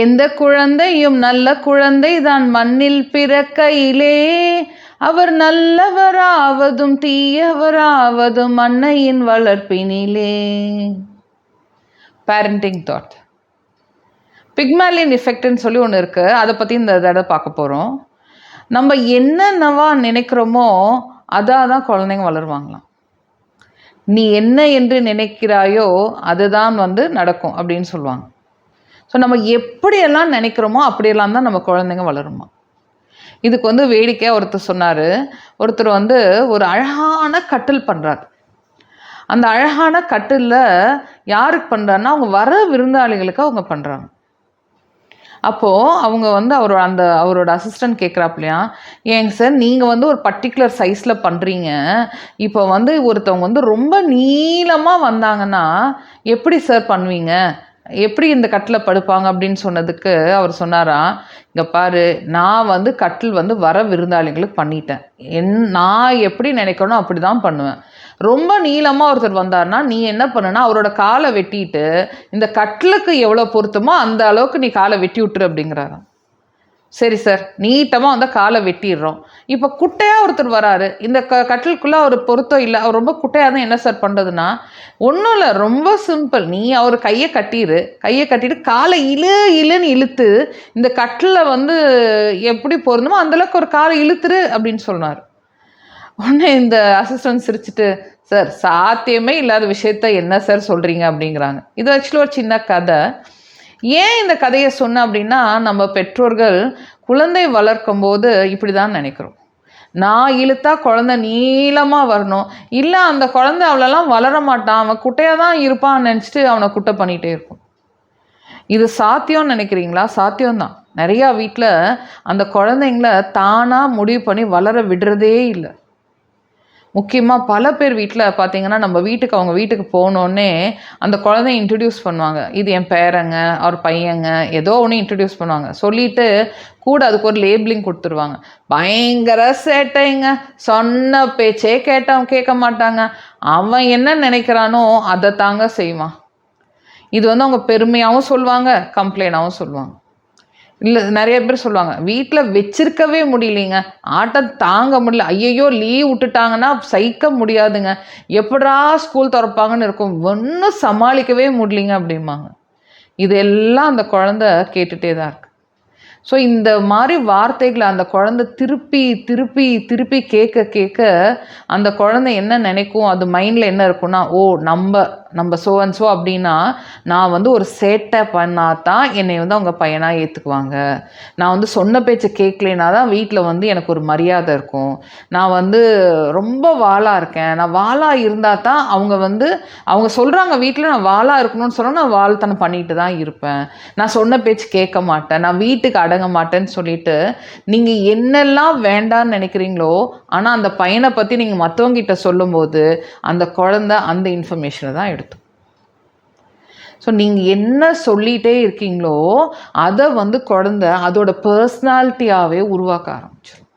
எந்த குழந்தையும் நல்ல குழந்தை தான் மண்ணில் பிறக்கையிலே. அவர் நல்லவராவதும் தீயவராவதும் அன்னையின் வளர்ப்பினிலே. பேரண்டிங் தாட் பிக்மாலியன் எஃபெக்ட்னு சொல்லி ஒன்று இருக்குது அதை பற்றி இந்த தடவை பார்க்க போகிறோம் நம்ம என்னென்னவா நினைக்கிறோமோ அதாக தான் குழந்தைங்க வளருவாங்களாம். நீ என்ன என்று நினைக்கிறாயோ அதுதான் வந்து நடக்கும் அப்படின்னு சொல்லுவாங்க. ஸோ நம்ம எப்படியெல்லாம் நினைக்கிறோமோ அப்படியெல்லாம் தான் நம்ம குழந்தைங்க வளருமா? இதுக்கு வந்து வேடிக்கையாக ஒருத்தர் சொன்னார். ஒருத்தர் வந்து ஒரு அழகான கட்டில் பண்ணுறாரு அந்த அழகான கட்டிலில் யாருக்கு பண்ணுறாருன்னா அவங்க வர விருந்தாளிகளுக்கு அவங்க பண்ணுறாங்க அப்போது அவங்க வந்து அவரோட அந்த அவரோட அசிஸ்டன்ட் கேட்குறாப்லையா ஏங்க சார் நீங்கள் வந்து ஒரு பர்டிகுலர் சைஸில் பண்ணுறீங்க இப்போ வந்து ஒருத்தவங்க வந்து ரொம்ப நீளமாக வந்தாங்கன்னா எப்படி சார் பண்ணுவீங்க? எப்படி இந்த கட்டில் படுப்பாங்க அப்படின்னு சொன்னதுக்கு அவர் சொன்னாராம் இங்கே பாரு நான் வந்து கட்டில் வந்து வர விருந்தாளிங்களுக்கு பண்ணிட்டேன். என் நான் எப்படி நினைக்கணும் அப்படி தான் பண்ணுவேன். ரொம்ப நீளமாக ஒருத்தர் வந்தார்னா நீ என்ன பண்ணுனா அவரோட காலை வெட்டிட்டு இந்த கட்டிலுக்கு எவ்வளோ பொருத்தமோ அந்த அளவுக்கு நீ காலை வெட்டி விட்டுரு அப்படிங்கிறாராம். சரி சார் நீட்டமாக வந்து காலை வெட்டிடுறோம். இப்போ குட்டையாக ஒருத்தர் வராரு. இந்த க கட்டிலுக்குள்ளே அவர் பொருத்தம் இல்லை. அவர் ரொம்ப குட்டையாக தான் என்ன சார் பண்ணுறதுன்னா ஒன்றும் இல்லை ரொம்ப சிம்பிள். நீ அவர் கையை கட்டிடு கையை கட்டிட்டு காலை இழு இழுன்னு இழுத்து இந்த கட்டில் வந்து எப்படி பொருந்தமோ அந்தளவுக்கு ஒரு காலை இழுத்துரு அப்படின்னு சொன்னார் உடனே இந்த அசிஸ்டன்ட் சிரிச்சிட்டு சார் சாத்தியமே இல்லாத விஷயத்த என்ன சார் சொல்கிறீங்க அப்படிங்கிறாங்க. இது ஆக்சுவலி ஒரு சின்ன கதை. ஏன் இந்த கதையை சொன்னேன் அப்படின்னா நம்ம பெற்றோர்கள் குழந்தை வளர்க்கும் போது இப்படி தான் நினைக்கிறோம். நான் இழுத்தா குழந்தை நீளமாக வரணும். இல்லை அந்த குழந்தை அவளெல்லாம் வளர மாட்டான். அவன் குட்டையாக தான் இருப்பான்னு நினச்சிட்டு அவனை குட்டை பண்ணிகிட்டே இருக்கும். இது சாத்தியம்னு நினைக்கிறீங்களா? சாத்தியம்தான் நிறையா வீட்டில் அந்த குழந்தைங்கள தானாக முடிவு பண்ணி வளர விடுறதே இல்லை. முக்கியமாக பல பேர் வீட்டில் பார்த்தீங்கன்னா நம்ம வீட்டுக்கு அவங்க வீட்டுக்கு போனோடனே அந்த குழந்தைய இன்ட்ரடியூஸ் பண்ணுவாங்க. இது என் பேரங்க அவர் பையங்க ஏதோ ஒன்று இன்ட்ரடியூஸ் பண்ணுவாங்க. சொல்லிட்டு கூட அதுக்கு ஒரு லேபிளிங் கொடுத்துருவாங்க. பயங்கர சேட்டைங்க. சொன்ன பேச்சே கேட்டவன் கேட்க மாட்டாங்க. அவன் என்ன நினைக்கிறானோ அதை தாங்க செய்வான். இது வந்து அவங்க பெருமையாகவும் சொல்லுவாங்க கம்ப்ளைண்டாகவும் சொல்லுவாங்க. இல்லை நிறைய பேர் சொல்லுவாங்க வீட்டில் வச்சிருக்கவே முடியலைங்க. ஆட்டம் தாங்க முடியல. ஐயையோ லீவ் விட்டுட்டாங்கன்னா சகிக்க முடியாதுங்க. எப்படா ஸ்கூல் திறப்பாங்கன்னு இருக்கும். ஒன்றும் சமாளிக்கவே முடியலைங்க அப்படிம்பாங்க. இதெல்லாம் அந்த குழந்த கேட்டுகிட்டே தான் இருக்கு. ஸோ இந்த மாதிரி வார்த்தைகளை அந்த குழந்தை திருப்பி திருப்பி திருப்பி கேட்க கேட்க அந்த குழந்தை என்ன நினைக்கும்? அது மைண்டில் என்ன இருக்குன்னா ஓ நம்ம நம்ம சோ அண்ட் சோ அப்படின்னா நான் வந்து ஒரு சேட்டை பண்ணால் தான் என்னை வந்து அவங்க பையனாக ஏற்றுக்குவாங்க நான் வந்து சொன்ன பேச்சை கேட்கலனா தான் வீட்டில் வந்து எனக்கு ஒரு மரியாதை இருக்கும். நான் வந்து ரொம்ப வாளாக இருக்கேன். நான் வாளாக இருந்தால் தான் அவங்க வந்து அவங்க சொல்கிறாங்க வீட்டில் நான் வாளாக இருக்கணும்னு சொன்னால் நான் வாழ்த்தனம் பண்ணிட்டு தான் இருப்பேன். நான் சொன்ன பேச்சு கேட்க மாட்டேன். நான் வீட்டுக்கு அடங்க மாட்டேன்னு சொல்லிட்டு நீங்கள் என்னெல்லாம் வேண்டான்னு நினைக்கிறீங்களோ ஆனால் அந்த பையனை பற்றி நீங்கள் மற்றவங்கிட்ட சொல்லும்போது அந்த குழந்த அந்த இன்ஃபர்மேஷனை தான் எடுக்கும். ஸோ நீங்கள் என்ன சொல்லிகிட்டே இருக்கீங்களோ அதை வந்து குழந்த அதோட பர்சனாலிட்டியாகவே உருவாக்க ஆரம்பிச்சிடும்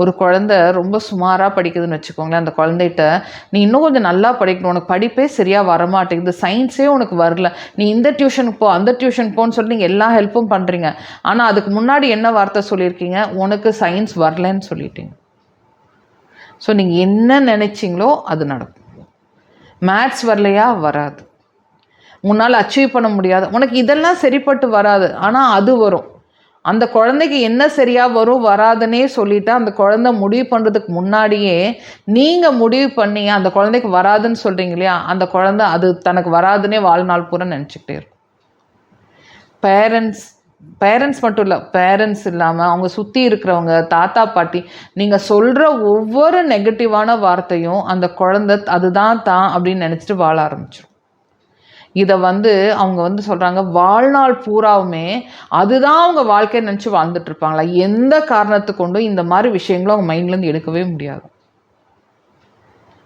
ஒரு குழந்த ரொம்ப சுமாராக படிக்குதுன்னு வச்சுக்கோங்களேன் அந்த குழந்தைகிட்ட நீ இன்னும் கொஞ்சம் நல்லா படிக்கணும் உனக்கு படிப்பே சரியாக வரமாட்டேங்குது சயின்ஸே உனக்கு வரல. நீ இந்த டியூஷனுக்கு போ அந்த டியூஷன் போன்னு சொல்லி நீங்கள் எல்லா ஹெல்ப்பும் பண்ணுறீங்க ஆனால் அதுக்கு முன்னாடி என்ன வார்த்தை சொல்லியிருக்கீங்க? உனக்கு சயின்ஸ் வரலன்னு சொல்லிட்டீங்க. ஸோ நீங்கள் என்ன நினச்சிங்களோ அது நடக்கும். மேத்ஸ் வரலையா? வராது. உன்னால் அச்சீவ் பண்ண முடியாது. உனக்கு இதெல்லாம் சரிப்பட்டு வராது. ஆனால் அது வரும். அந்த குழந்தைக்கு என்ன சரியாக வரும் வராதுன்னே சொல்லிவிட்டு அந்த குழந்தை முடிவு பண்ணுறதுக்கு முன்னாடியே நீங்கள் முடிவு பண்ணி அந்த குழந்தைக்கு வராதுன்னு சொல்கிறீங்க இல்லையா? அந்த குழந்தை அது தனக்கு வராதுன்னே வாழ்நாள் பூரா நினச்சிக்கிட்டே இருக்கும். பேரண்ட்ஸ் பேரண்ட்ஸ் மட்டும் இல்லை பேரண்ட்ஸ் இல்லாமல் அவங்க சுற்றி இருக்கிறவங்க தாத்தா பாட்டி நீங்கள் சொல்கிற ஒவ்வொரு நெகட்டிவான வார்த்தையும் அந்த குழந்தை அதுதான் தான் அப்படின்னு நினச்சிட்டு வாழ ஆரம்பிச்சிடும் இதை வந்து அவங்க வந்து சொல்கிறாங்க வாழ்நாள் பூராவுமே அதுதான் அவங்க வாழ்க்கையை நினச்சி வாழ்ந்துட்டு இருப்பாங்களா? எந்த காரணத்து கொண்டும் இந்த மாதிரி விஷயங்களும் அவங்க மைண்ட்லேருந்து எடுக்கவே முடியாது.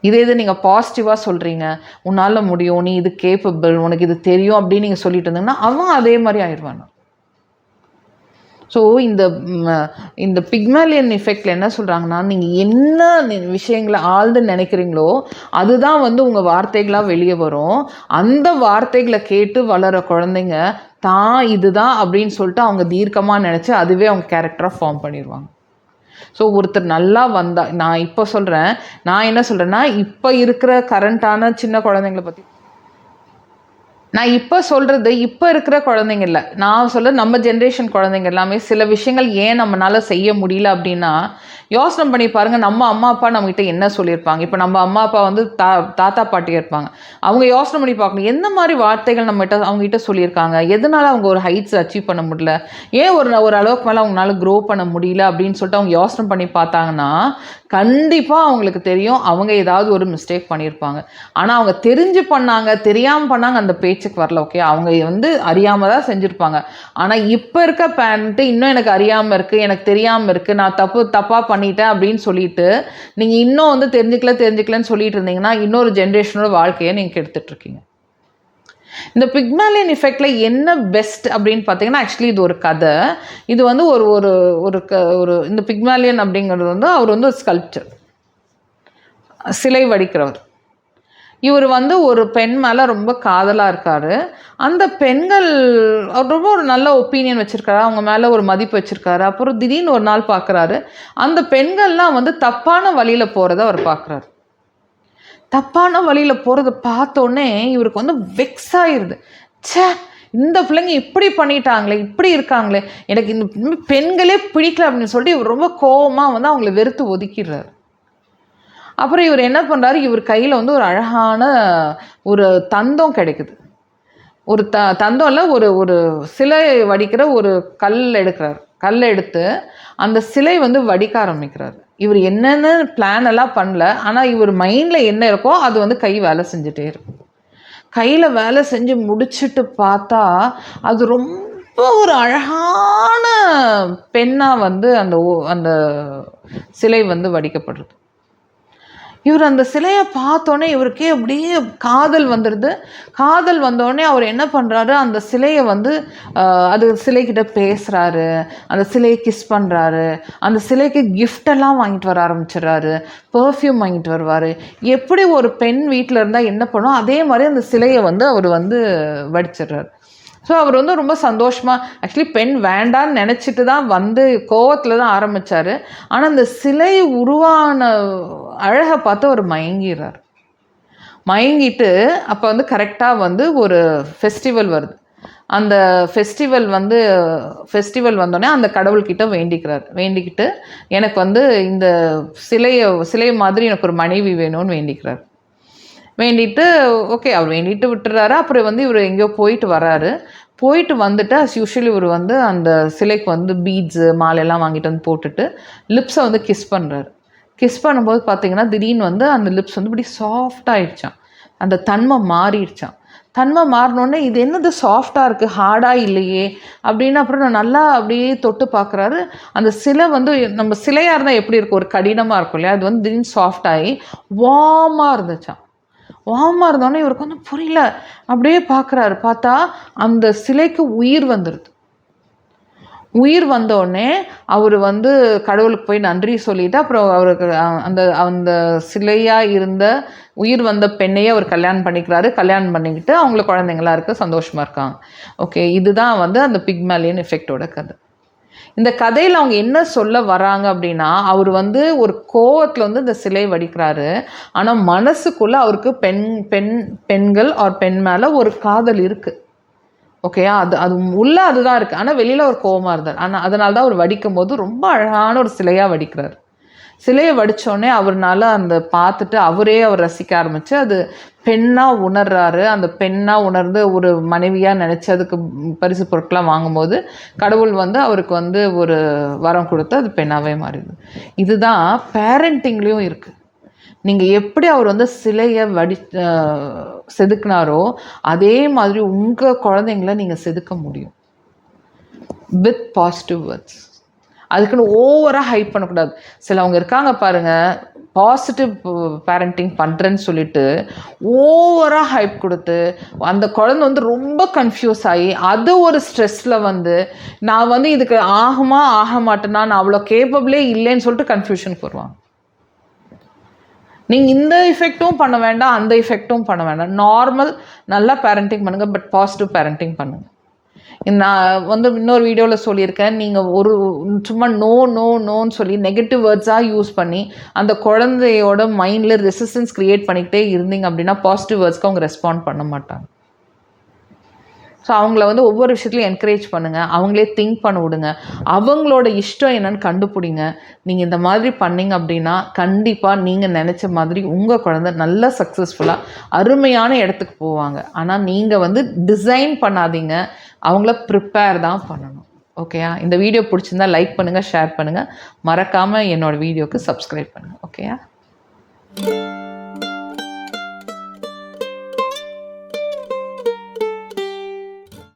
இதே இது நீங்கள் பாசிட்டிவாக சொல்கிறீங்க உன்னால் முடியும் நீ இது கேப்பபிள் உனக்கு இது தெரியும் அப்படின்னு நீங்கள் சொல்லிட்டு இருந்தீங்கன்னா அவன் அதே மாதிரி ஆயிடுவான் ஸோ இந்த இந்த பிக்மேலியன் எஃபெக்டில் என்ன சொல்கிறாங்கன்னா நீங்கள் என்ன விஷயங்களை ஆழ்ந்து நினைக்கிறீங்களோ அதுதான் வந்து உங்கள் வார்த்தைகளாக வெளியே வரும். அந்த வார்த்தைகளை கேட்டு வளர குழந்தைங்க தான் இதுதான் அப்படின்னு சொல்லிட்டு அவங்க தீர்க்கமாக நினச்சி அதுவே அவங்க கேரக்டராக ஃபார்ம் பண்ணிடுவாங்க ஸோ ஒருத்தர் நல்லா வந்தா நான் இப்போ சொல்கிறேன் நான் என்ன சொல்கிறேன்னா இப்போ இருக்கிற கரண்ட்டான சின்ன குழந்தைங்கள பற்றி நான் இப்போ சொல்கிறது இப்போ இருக்கிற குழந்தைங்க இல்லை நான் சொல்ல நம்ம ஜென்ரேஷன் குழந்தைங்க எல்லாமே சில விஷயங்கள் ஏன் நம்மளால் செய்ய முடியல அப்படின்னா யோசனை பண்ணி பாருங்கள் நம்ம அம்மா அப்பா நம்மகிட்ட என்ன சொல்லியிருப்பாங்க? இப்போ நம்ம அம்மா அப்பா வந்து தா தாத்தா பாட்டி இருப்பாங்க. அவங்க யோசனை பண்ணி பார்க்கணும் எந்த மாதிரி வார்த்தைகள் நம்மகிட்ட அவங்ககிட்ட சொல்லியிருக்காங்க? எதனால அவங்க ஒரு ஹைட்ஸ் அச்சீவ் பண்ண முடியல? ஏன் ஒரு ஒரு அளவுக்கு மேலே அவங்களால க்ரோ பண்ண முடியல அப்படின்னு சொல்லிட்டு அவங்க யோசனை பண்ணி பார்த்தாங்கன்னா கண்டிப்பாக அவங்களுக்கு தெரியும் அவங்க ஏதாவது ஒரு மிஸ்டேக் பண்ணியிருப்பாங்க. ஆனால் அவங்க தெரிஞ்சு பண்ணாங்க தெரியாமல் பண்ணாங்க அந்த பேச்சுக்கு வரல ஓகே அவங்க வந்து அறியாமல் தான் செஞ்சுருப்பாங்க. ஆனால் இப்போ இருக்க பேரண்ட்டு இன்னும் எனக்கு அறியாமல் இருக்குது எனக்கு தெரியாமல் இருக்குது நான் தப்பு தப்பாக பண்ணிட்டேன் அப்படின்னு சொல்லிட்டு நீங்கள் இன்னும் வந்து தெரிஞ்சுக்கல தெரிஞ்சுக்கலன்னு சொல்லிட்டு இருந்தீங்கன்னா இன்னொரு ஜென்ரேஷனோட வாழ்க்கையை நீங்கள் கெடுத்துட்ருக்கீங்க. இந்த பிக்மேலியன் எஃபெக்டில் என்ன பெஸ்ட் அப்படின்னு பார்த்தீங்கன்னா ஆக்சுவலி இது ஒரு கதை. இது வந்து ஒரு ஒரு ஒரு க ஒரு இந்த பிக்மேலியன் அப்படிங்கிறது வந்து அவர் வந்து ஒரு ஸ்கல்ப்சர் சிலை வடிக்கிறவர். இவர் வந்து ஒரு பெண் மேலே ரொம்ப காதலாக இருக்கார். அந்த பெண்கள் அவர் ரொம்ப ஒரு நல்ல ஒப்பீனியன் வச்சுருக்காரு. அவங்க மேலே ஒரு மதிப்பு வச்சுருக்காரு. அப்புறம் திடீர்னு ஒரு நாள் பார்க்குறாரு அந்த பெண்கள்லாம் வந்து தப்பான வழியில் போகிறத அவர் பார்க்குறாரு தப்பான வழியில் போகிறத பார்த்தோன்னே இவருக்கு வந்து வெக்ஸ் ஆயிடுது ச்சே இந்த பிள்ளைங்க இப்படி பண்ணிட்டாங்களே இப்படி இருக்காங்களே. எனக்கு இந்த பெண்களே பிடிக்கல அப்படின்னு சொல்லிட்டு இவர் ரொம்ப கோவமாக வந்து அவங்கள வெறுத்து ஒதுக்கிடுறாரு. அப்புறம் இவர் என்ன பண்ணுறாரு இவர் கையில் வந்து ஒரு அழகான ஒரு தந்தம் கிடைக்குது. ஒரு த தந்தம்ல ஒரு ஒரு சிலை வடிக்கிற ஒரு கல் எடுக்கிறார். கல் எடுத்து அந்த சிலை வந்து வடிக்க ஆரம்பிக்கிறார். இவர் என்னென்ன பிளான் எல்லாம் பண்ணல ஆனால் இவர் மைண்டில் என்ன இருக்கோ அது வந்து கை வேலை செஞ்சுட்டே இருக்கும். கையில் வேலை செஞ்சு முடிச்சுட்டு பார்த்தா அது ரொம்ப ஒரு அழகான பெண்ணாக வந்து அந்த ஓ- அந்த சிலை வந்து வடிக்கப்படுறது இவர் அந்த சிலையை பார்த்தோன்னே இவருக்கே அப்படியே காதல் வந்துடுது காதல் வந்தோடனே அவர் என்ன பண்ணுறாரு அந்த சிலையை வந்து அது சிலைக்கிட்ட பேசுகிறாரு அந்த சிலையை கிஸ் பண்ணுறாரு அந்த சிலைக்கு கிஃப்டெல்லாம் வாங்கிட்டு வர ஆரம்பிச்சிடுறாரு. பெர்ஃப்யூம் வாங்கிட்டு வருவார். எப்படி ஒரு பெண் வீட்டில் இருந்தால் என்ன பண்ணும்? அதே மாதிரி அந்த சிலையை வந்து அவர் வந்து வடிச்சிடுறாரு. ஸோ அவர் வந்து ரொம்ப சந்தோஷமாக ஆக்சுவலி பெண் வேண்டான்னு நினச்சிட்டு தான் வந்து கோவத்தில் தான் ஆரம்பித்தார் ஆனால் அந்த சிலை உருவான அழகை பார்த்து அவர் மயங்கிடுறார் மயங்கிட்டு அப்போ வந்து கரெக்டாக வந்து ஒரு ஃபெஸ்டிவல் வருது. அந்த ஃபெஸ்டிவல் வந்து ஃபெஸ்டிவல் வந்தோடனே அந்த கடவுள்கிட்ட வேண்டிக்கிறார். வேண்டிக்கிட்டு எனக்கு வந்து இந்த சிலையை சிலை மாதிரி எனக்கு ஒரு மனைவி வேணும்னு வேண்டிக்கிறார். வேண்டிட்டு ஓகே அவர் வேண்டிட்டு விட்டுறாரு. அப்புறம் வந்து இவர் எங்கேயோ போயிட்டு வராரு. போயிட்டு வந்துட்டு அஸ் யூஷுவலி இவர் வந்து அந்த சிலைக்கு வந்து பீட்ஸு மாலையெல்லாம் வாங்கிட்டு வந்து போட்டுட்டு லிப்ஸை வந்து கிஸ் பண்ணுறாரு கிஸ் பண்ணும்போது பார்த்தீங்கன்னா திடீர்னு வந்து அந்த லிப்ஸ் வந்து இப்படி சாஃப்டாகிடுச்சான் அந்த தன்மை மாறிடுச்சான் தன்மை மாறினோடனே இது என்னது சாஃப்டாக இருக்குது ஹார்டாக இல்லையே? அப்படின்னு அப்புறம் நான் நல்லா அப்படியே தொட்டு பார்க்குறாரு அந்த சிலை வந்து நம்ம சிலையாக இருந்தால் எப்படி இருக்கும்? ஒரு கடினமாக இருக்கும் இல்லையா? அது வந்து திடீர்னு சாஃப்டாகி வார்மாக இருந்துச்சான் வார்மாக இருந்தோடனே இவருக்கு வந்து புரியல. அப்படியே பார்க்குறாரு. பார்த்தா அந்த சிலைக்கு உயிர் வந்துடுது உயிர் வந்தோடனே அவர் வந்து கடவுளுக்கு போய் நன்றி சொல்லிட்டு அப்புறம் அவருக்கு அந்த அந்த சிலையாக இருந்த உயிர் வந்த பெண்ணையே அவர் கல்யாணம் பண்ணிக்கிறாரு. கல்யாணம் பண்ணிக்கிட்டு அவங்களுக்கு குழந்தைங்களா இருக்க சந்தோஷமாக இருக்காங்க. ஓகே இதுதான் வந்து அந்த பிக்மேலியன் எஃபெக்டோட கதை. இந்த கதையில் அவங்க என்ன சொல்ல வராங்க அப்படின்னா அவர் வந்து ஒரு கோவத்தில் வந்து இந்த சிலை வடிக்கிறாரு. ஆனால் மனசுக்குள்ளே அவருக்கு பெண் பெண் பெண்கள் ஆர் பெண் மேலே ஒரு காதல் இருக்குது ஓகேயா அது அது உள்ள அதுதான் இருக்குது ஆனால் வெளியில் ஒரு கோவமாக இருந்தார். ஆனால் அதனால தான் அவர் வடிக்கும் போது ரொம்ப அழகான ஒரு சிலையாக வடிக்கிறார். சிலையை வடித்தோடனே அவர்னால அந்த பார்த்துட்டு அவரே அவர் ரசிக்க ஆரம்பித்து அது பெண்ணாக உணர்றாரு. அந்த பெண்ணாக உணர்ந்து ஒரு மனைவியாக நினச்சி அதுக்கு பரிசு பொருட்கள்லாம் வாங்கும்போது கடவுள் வந்து அவருக்கு வந்து ஒரு வரம் கொடுத்து அது பெண்ணாகவே மாறிடுது. இதுதான் பேரண்டிங்லேயும் இருக்குது நீங்கள் எப்படி அவர் வந்து சிலையை வடி செதுக்குனாரோ அதே மாதிரி உங்கள் குழந்தைங்கள நீங்கள் செதுக்க முடியும். வித் பாசிட்டிவ் வேர்ட்ஸ் அதுக்குன்னு ஓவராக ஹைப் பண்ணக்கூடாது. சிலவங்க இருக்காங்க பாருங்கள் பாசிட்டிவ் பேரண்டிங் பண்ணுறேன்னு சொல்லிட்டு ஓவராக ஹைப் கொடுத்து அந்த குழந்தை வந்து ரொம்ப கன்ஃபியூஸ் ஆகி அது ஒரு ஸ்ட்ரெஸ்ஸில் வந்து நான் வந்து இதுக்கு ஆகுமா ஆக மாட்டேனா நான் அவ்வளோ கேப்பபிளே இல்லைன்னு சொல்லிட்டு கன்ஃபியூஷனுக்கு வருவாங்க நீங்கள் இந்த எஃபெக்ட்டும் பண்ண வேண்டாம் அந்த எஃபெக்ட்டும் பண்ண வேண்டாம். நார்மல் நல்லா பேரண்டிங் பண்ணுங்கள் பட் பாசிட்டிவ் பேரண்டிங் பண்ணுங்கள் நான் வந்து இன்னொரு வீடியோவில் சொல்லியிருக்கேன். நீங்கள் ஒரு சும்மா நோ நோ நோன்னு சொல்லி நெகட்டிவ் வேர்ட்ஸாக யூஸ் பண்ணி அந்த குழந்தையோட மைண்டில் ரெசிஸ்டன்ஸ் க்ரியேட் பண்ணிக்கிட்டே இருந்தீங்க அப்படின்னா பாசிட்டிவ் வேர்ட்ஸ்க்கு அவங்க ரெஸ்பாண்ட் பண்ண மாட்டாங்க. ஸோ அவங்கள வந்து ஒவ்வொரு விஷயத்துலையும் என்கரேஜ் பண்ணுங்கள் அவங்களே திங்க் பண்ண விடுங்க. அவங்களோட இஷ்டம் என்னன்னு கண்டுபிடிங்க. நீங்கள் இந்த மாதிரி பண்ணிங்க அப்படின்னா கண்டிப்பாக நீங்கள் நினச்ச மாதிரி உங்கள் குழந்தை நல்லா சக்ஸஸ்ஃபுல்லாக அருமையான இடத்துக்கு போவாங்க. ஆனால் நீங்கள் வந்து டிசைன் பண்ணாதீங்க. அவங்கள ப்ரிப்பேர் தான் பண்ணணும். ஓகேயா இந்த வீடியோ பிடிச்சிருந்தா லைக் பண்ணுங்கள் ஷேர் பண்ணுங்கள் மறக்காமல் என்னோடய வீடியோவுக்கு சப்ஸ்கிரைப் பண்ணுங்கள் ஓகேயா